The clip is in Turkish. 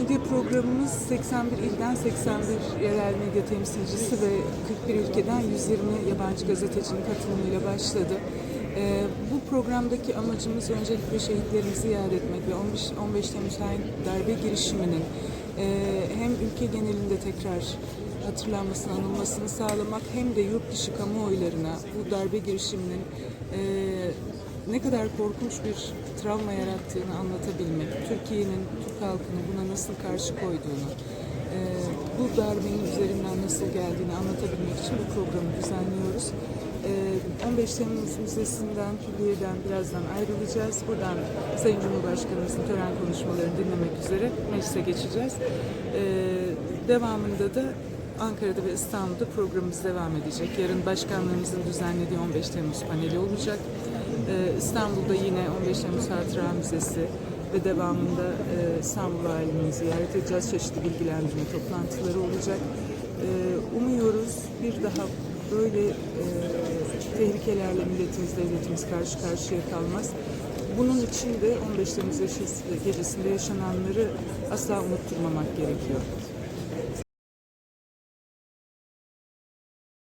Medya programımız 81 ilden 81 yerel medya temsilcisi ve 41 ülkeden 120 yabancı gazetecinin katılımıyla başladı. Ee, bu programdaki amacımız öncelikle şehitlerimizi yad etmek ve 15, 15 Temmuz darbe girişiminin e, hem ülke genelinde tekrar hatırlanmasını, anılmasını sağlamak hem de yurt dışı kamuoylarına bu darbe girişiminin e, ne kadar korkunç bir travma yarattığını anlatabilmek, Türkiye'nin, Türk halkının buna nasıl karşı koyduğunu, e, bu darbenin üzerinden nasıl geldiğini anlatabilmek için bu programı düzenliyoruz. E, 15 Temmuz Müzesi'nden, Külliye'den birazdan ayrılacağız. Buradan Sayın Cumhurbaşkanımızın tören konuşmalarını dinlemek üzere meclise geçeceğiz. E, devamında da Ankara'da ve İstanbul'da programımız devam edecek. Yarın başkanlarımızın düzenlediği 15 Temmuz paneli olacak. Ee, İstanbul'da yine 15 Temmuz Hatıra Müzesi ve devamında e, İstanbul Valiliğini ziyaret edeceğiz. Çeşitli bilgilendirme toplantıları olacak. Ee, umuyoruz bir daha böyle e, tehlikelerle milletimiz, devletimiz karşı karşıya kalmaz. Bunun için de 15 Temmuz gecesinde yaşananları asla unutturmamak gerekiyor.